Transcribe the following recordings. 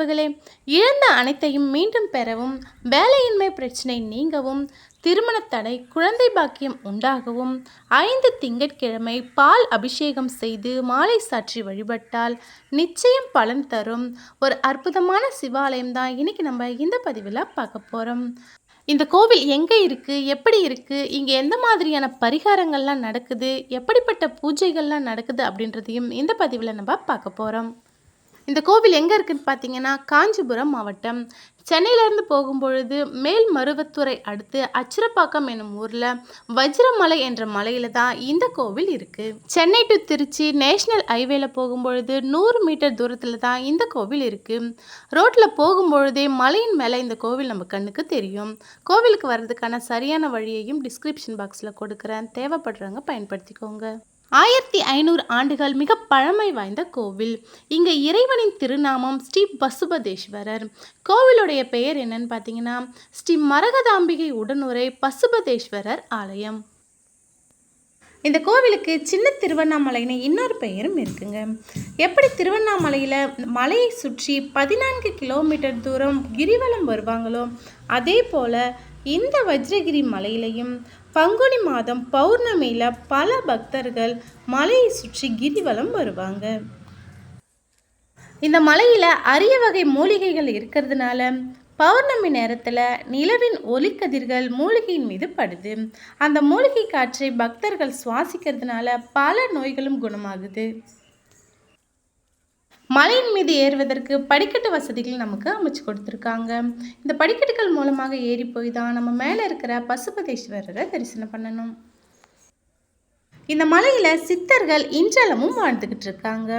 உறவுகளே இழந்த அனைத்தையும் மீண்டும் பெறவும் வேலையின்மை பிரச்சனை நீங்கவும் திருமணத்தடை தடை குழந்தை பாக்கியம் உண்டாகவும் ஐந்து திங்கட்கிழமை பால் அபிஷேகம் செய்து மாலை சாற்றி வழிபட்டால் நிச்சயம் பலன் தரும். ஒரு அற்புதமான சிவாலயம் தான் இன்னைக்கு நம்ம இந்த பதிவில் பார்க்க போகிறோம் இந்த கோவில் எங்கே இருக்குது எப்படி இருக்குது இங்கே எந்த மாதிரியான பரிகாரங்கள்லாம் நடக்குது? எப்படிப்பட்ட பூஜைகள்லாம் நடக்குது அப்படின்றதையும் இந்த பதிவில் நம்ம பார்க்க போகிறோம் இந்த கோவில் எங்கே இருக்குன்னு பார்த்தீங்கன்னா காஞ்சிபுரம் மாவட்டம். சென்னையிலேருந்து போகும்பொழுது மேல் மருவத்துறை அடுத்து அச்சிரப்பாக்கம் என்னும் ஊரில் வஜ்ரமலை என்ற மலையில் தான் இந்த கோவில் இருக்குது சென்னை டு திருச்சி நேஷ்னல் ஹைவேல போகும்பொழுது நூறு மீட்டர் தூரத்தில் தான் இந்த கோவில் இருக்குது ரோட்டில் போகும்பொழுதே மலையின் மேலே இந்த கோவில் நம்ம கண்ணுக்கு தெரியும். கோவிலுக்கு வர்றதுக்கான சரியான வழியையும் டிஸ்கிரிப்ஷன் பாக்ஸில் கொடுக்குறேன். தேவைப்படுறவங்க பயன்படுத்திக்கோங்க. ஆயிரத்தி ஐநூறு ஆண்டுகள் மிக பழமை வாய்ந்த கோவில். இங்கே இறைவனின் திருநாமம் ஸ்ரீ பசுபதேஸ்வரர். கோவிலுடைய பெயர் என்னன்னு பார்த்தீங்கன்னா ஸ்ரீ மரகதாம்பிகை உடனுரை பசுபதேஸ்வரர் ஆலயம். இந்த கோவிலுக்கு சின்ன திருவண்ணாமலைன்னு இன்னொரு பெயரும் இருக்குங்க. எப்படி திருவண்ணாமலையில் மலையை சுற்றி பதினான்கு கிலோமீட்டர் தூரம் கிரிவலம் வருவாங்களோ அதே போல் இந்த வஜ்ரகிரி மலையிலையும் பங்குனி மாதம் பௌர்ணமியில் பல பக்தர்கள் மலையை சுற்றி கிரிவலம் வருவாங்க. இந்த மலையில் அரிய வகை மூலிகைகள் இருக்கிறதுனால பௌர்ணமி நேரத்தில் நிலவின் ஒலிக்கதிர்கள் மூலிகையின் மீது படுது. அந்த மூலிகை காற்றை பக்தர்கள் சுவாசிக்கிறதுனால பல நோய்களும் குணமாகுது. மலையின் மீது ஏறுவதற்கு படிக்கட்டு வசதிகள் நமக்கு அமைச்சு கொடுத்துருக்காங்க. இந்த படிக்கட்டுகள் மூலமாக ஏறி போய் தான் நம்ம மேலே இருக்கிற பசுபதேஸ்வரரை தரிசனம் பண்ணணும். இந்த மலையில் சித்தர்கள் இன்றளமும் வாழ்ந்துக்கிட்டு இருக்காங்க.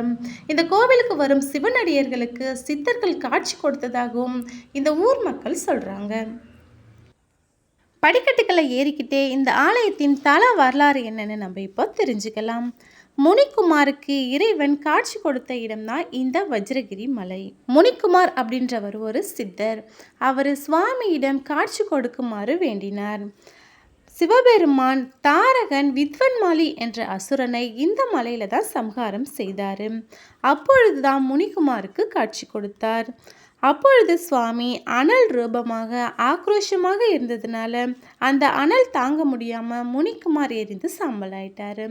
இந்த கோவிலுக்கு வரும் சிவனடியர்களுக்கு சித்தர்கள் காட்சி கொடுத்ததாகவும் இந்த ஊர் மக்கள் சொல்கிறாங்க படிக்கட்டுகளை ஏறிக்கிட்டே இந்த ஆலயத்தின் தல வரலாறு என்னன்னு நம்ம இப்போ தெரிஞ்சுக்கலாம். முனிக்குமாருக்கு இறைவன் காட்சி கொடுத்த இடம்தான் இந்த வஜ்ரகிரி மலை. முனிக்குமார் அப்படின்றவர் ஒரு சித்தர். அவர் சுவாமியிடம் காட்சி கொடுக்குமாறு வேண்டினார். சிவபெருமான் தாரகன் வித்வன்மாலி என்ற அசுரனை இந்த மலையில தான் சம்ஹாரம் செய்தார். அப்பொழுதுதான் முனிகுமாருக்கு காட்சி கொடுத்தார். அப்பொழுது சுவாமி அனல் ரூபமாக ஆக்ரோஷமாக இருந்ததுனால அந்த அனல் தாங்க முடியாமல் முனிக்குமார் எரிந்து சாம்பல் சாம்பலாயிட்டாரு.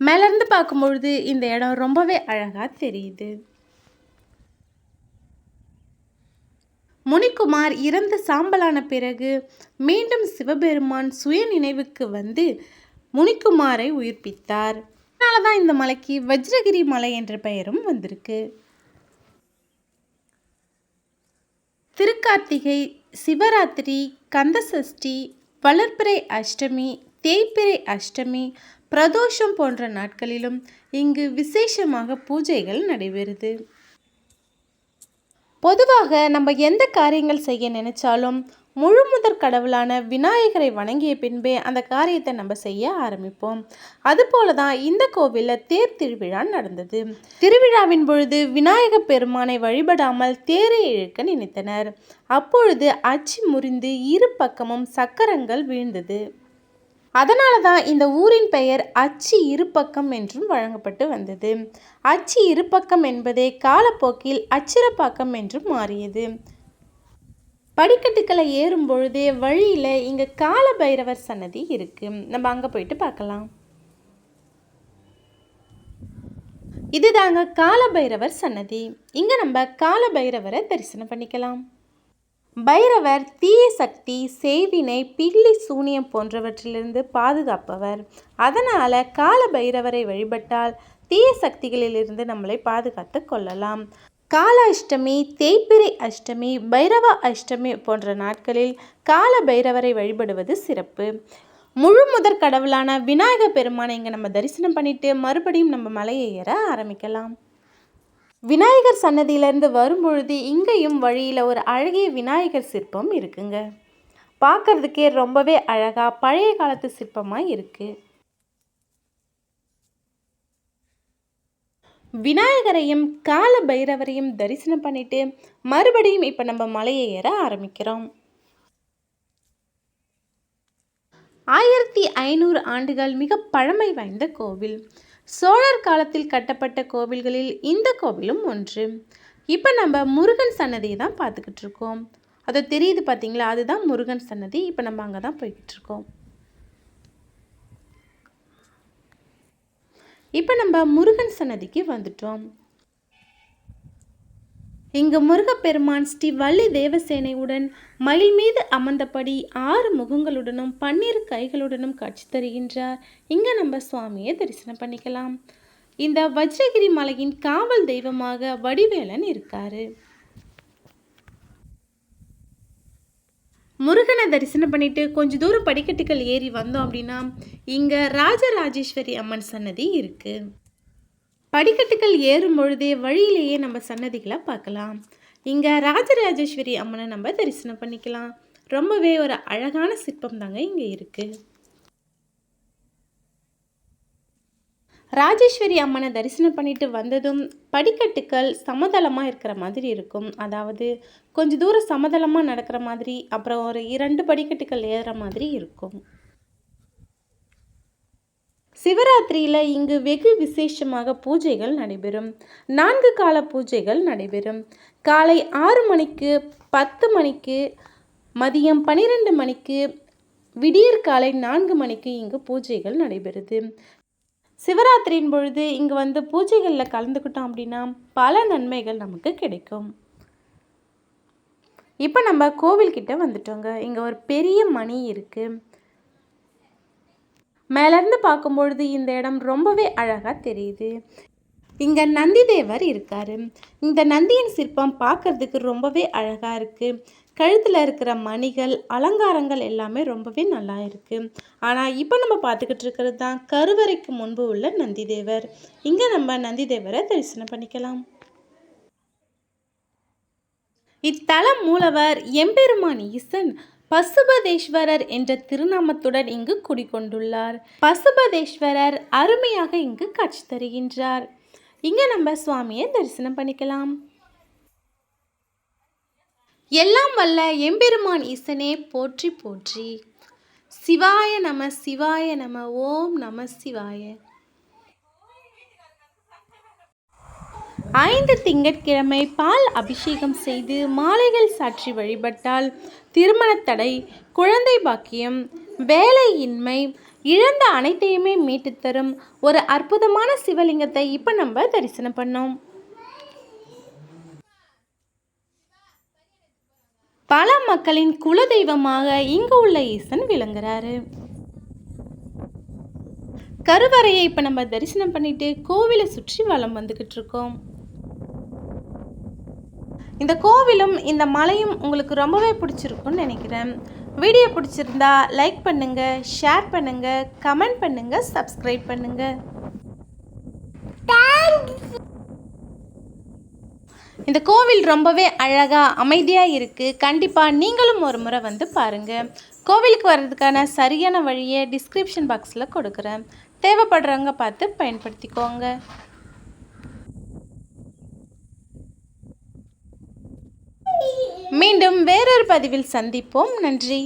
மேலேருந்து பார்க்கும்பொழுது இந்த இடம் ரொம்பவே அழகாக தெரியுது. முனிக்குமார் இறந்து சாம்பலான பிறகு மீண்டும் சிவபெருமான் சுய நினைவுக்கு வந்து முனிக்குமாரை உயிர்ப்பித்தார். அதனால தான் இந்த மலைக்கு வஜ்ரகிரி மலை என்ற பெயரும் வந்திருக்கு. திருக்கார்த்திகை சிவராத்திரி கந்தசஷ்டி வளர்ப்பிறை அஷ்டமி தேய்பிறை அஷ்டமி பிரதோஷம் போன்ற நாட்களிலும் இங்கு விசேஷமாக பூஜைகள் நடைபெறுது. பொதுவாக நம்ம எந்த காரியங்கள் செய்ய நினைச்சாலும் முழு முதற் கடவுளான விநாயகரை வணங்கிய பின்பே அந்த காரியத்தை நம்ம செய்ய ஆரம்பிப்போம். அதுபோல தான் இந்த கோவிலில் தேர் திருவிழா நடந்தது. திருவிழாவின் பொழுது விநாயக பெருமானை வழிபடாமல் தேரை இழுக்க நினைத்தனர். அப்பொழுது அச்சு முறிந்து இரு பக்கமும் சக்கரங்கள் வீழ்ந்தது. அதனால தான் இந்த ஊரின் பெயர் அச்சு இருபக்கம் என்றும் வழங்கப்பட்டு வந்தது. அச்சு இருபக்கம் என்பதே காலப்போக்கில் அச்சிரப்பாக்கம் என்றும் மாறியது. படிக்கட்டுக்களை ஏறும் பொழுதே வழியில் இங்கே கால பைரவர் சன்னதி இருக்கு. நம்ம அங்கே போயிட்டு பார்க்கலாம். இதுதாங்க கால பைரவர் சன்னதி. இங்கே நம்ம கால பைரவரை தரிசனம் பண்ணிக்கலாம். பைரவர் தீய சக்தி சேவினை பில்லி சூனியம் போன்றவற்றிலிருந்து பாதுகாப்பவர். அதனால் கால பைரவரை வழிபட்டால் தீய சக்திகளிலிருந்து நம்மளை பாதுகாத்து கொள்ளலாம். கால அஷ்டமி தேய்பிறை அஷ்டமி பைரவ அஷ்டமி போன்ற நாட்களில் கால பைரவரை வழிபடுவது சிறப்பு. முழு முதற் கடவுளான விநாயக பெருமானை இங்கே நம்ம தரிசனம் பண்ணிட்டு மறுபடியும் நம்ம மலையை ஏற ஆரம்பிக்கலாம். விநாயகர் சன்னதியிலேருந்து வரும்பொழுது இங்கேயும் வழியில் ஒரு அழகிய விநாயகர் சிற்பம் இருக்குங்க. பார்க்கறதுக்கே ரொம்பவே அழகாக பழைய காலத்து சிற்பமாக இருக்குது விநாயகரையும் கால பைரவரையும் தரிசனம் பண்ணிட்டு மறுபடியும் இப்போ நம்ம மலையை ஏற ஆரம்பிக்கிறோம். ஆயிரத்தி ஐநூறு ஆண்டுகள் மிக பழமை வாய்ந்த கோவில். சோழர் காலத்தில் கட்டப்பட்ட கோவில்களில் இந்த கோவிலும் ஒன்று. இப்போ நம்ம முருகன் சன்னதியை தான் பார்த்துக்கிட்டு இருக்கோம். அது தெரியுது பார்த்தீங்களா அதுதான் முருகன் சன்னதி. இப்போ நம்ம அங்கே தான் போய்கிட்டு இருக்கோம். இப்போ நம்ம முருகன் சன்னதிக்கு வந்துட்டோம். இங்கு முருகப்பெருமான் ஸ்ரீ வள்ளி தேவசேனையுடன் மயில் மீது அமர்ந்தபடி ஆறு முகங்களுடனும் பன்னிரு கைகளுடனும் காட்சி தருகின்றார். இங்கே நம்ம சுவாமியை தரிசனம் பண்ணிக்கலாம். இந்த வஜ்ரகிரி மலையின் காவல் தெய்வமாக வடிவேலன் இருக்காரு. முருகனை தரிசனம் பண்ணிவிட்டு கொஞ்சம் தூரம் படிக்கட்டுகள் ஏறி வந்தோம் அப்படின்னா இங்கே ராஜராஜேஸ்வரி அம்மன் சன்னதி இருக்குது படிக்கட்டுகள் ஏறும் பொழுதே வழியிலேயே நம்ம சன்னதிகளை பார்க்கலாம். இங்கே ராஜராஜேஸ்வரி அம்மனை நம்ம தரிசனம் பண்ணிக்கலாம். ரொம்பவே ஒரு அழகான சிற்பம் தாங்க இங்கே இருக்குது ராஜேஸ்வரி அம்மனை தரிசனம் பண்ணிட்டு வந்ததும் படிக்கட்டுகள் சமதளமாக இருக்கிற மாதிரி இருக்கும். அதாவது கொஞ்ச தூரம் சமதளமாக நடக்கிற மாதிரி அப்புறம் ஒரு இரண்டு படிக்கட்டுகள் ஏறுற மாதிரி இருக்கும். சிவராத்திரியில் இங்கு வெகு விசேஷமாக பூஜைகள் நடைபெறும். நான்கு கால பூஜைகள் நடைபெறும். காலை ஆறு மணிக்கு பத்து மணிக்கு மதியம் பன்னிரெண்டு மணிக்கு விடியற்காலை நான்கு மணிக்கு இங்கு பூஜைகள் நடைபெறுது. சிவராத்திரியின் பொழுது இங்கே வந்து பூஜைகளில் கலந்துக்கிட்டோம் அப்படின்னா பல நன்மைகள் நமக்கு கிடைக்கும். இப்போ நம்ம கோவில்கிட்ட வந்துட்டோங்க. இங்கே ஒரு பெரிய மணி இருக்குது மேலேருந்து பார்க்கும்பொழுது இந்த இடம் ரொம்பவே அழகாக தெரியுது. இங்கே நந்திதேவர் இருக்காரு. இந்த நந்தியின் சிற்பம் பார்க்குறதுக்கு ரொம்பவே அழகாக இருக்குது கழுத்தில் இருக்கிற மணிகள் அலங்காரங்கள் எல்லாமே ரொம்பவே நல்லா இருக்குது ஆனால் இப்போ நம்ம பார்த்துக்கிட்டு இருக்கிறது தான் கருவறைக்கு முன்பு உள்ள நந்திதேவர். இங்கே நம்ம நந்திதேவரை தரிசனம் பண்ணிக்கலாம். இத்தலம் மூலவர் எம்பெருமான் ஈசன் பசுபதேஸ்வரர் என்ற திருநாமத்துடன் இங்கு குடிகொண்டுள்ளார். பசுபதேஸ்வரர் அருமையாக இங்கு காட்சி தருகின்றார். இங்கே நம்ம சுவாமியை தரிசனம் பண்ணிக்கலாம். எல்லாம் வல்ல எம்பெருமான் ஈசனே போற்றி போற்றி. சிவாய நம சிவாய நம ஓம் நம சிவாய. ஐந்து திங்கட்கிழமை பால் அபிஷேகம் செய்து மாலைகள் சாற்றி வழிபட்டால் திருமணத்தடை குழந்தை பாக்கியம் வேலையின்மை இழந்த அனைத்தையுமே மீட்டுத் தரும் ஒரு அற்புதமான சிவலிங்கத்தை இப்போ நம்ம தரிசனம் பண்ணோம். பல மக்களின் குலதெய்வமாக இங்கு உள்ள ஈசன் விளங்குறாரு. கருவறையை இப்போ நம்ம தரிசனம் பண்ணிட்டு கோவிலை சுற்றி வலம் வந்துக்கிட்டு இருக்கோம். இந்த கோவிலும் இந்த மலையும் உங்களுக்கு ரொம்பவே பிடிச்சிருக்கும்னு நினைக்கிறேன். வீடியோ பிடிச்சிருந்தா லைக் பண்ணுங்க ஷேர் பண்ணுங்க கமெண்ட் பண்ணுங்க சப்ஸ்கிரைப் பண்ணுங்கள் இந்த கோவில் ரொம்பவே அழகாக அமைதியாக இருக்குது கண்டிப்பாக நீங்களும் ஒரு முறை வந்து பாருங்கள் கோவிலுக்கு வர்றதுக்கான சரியான வழியை டிஸ்கிரிப்ஷன் பாக்ஸில் கொடுக்குறேன். தேவைப்படுறவங்க பார்த்து பயன்படுத்திக்கோங்க. மீண்டும் வேறொரு பதிவில் சந்திப்போம். நன்றி.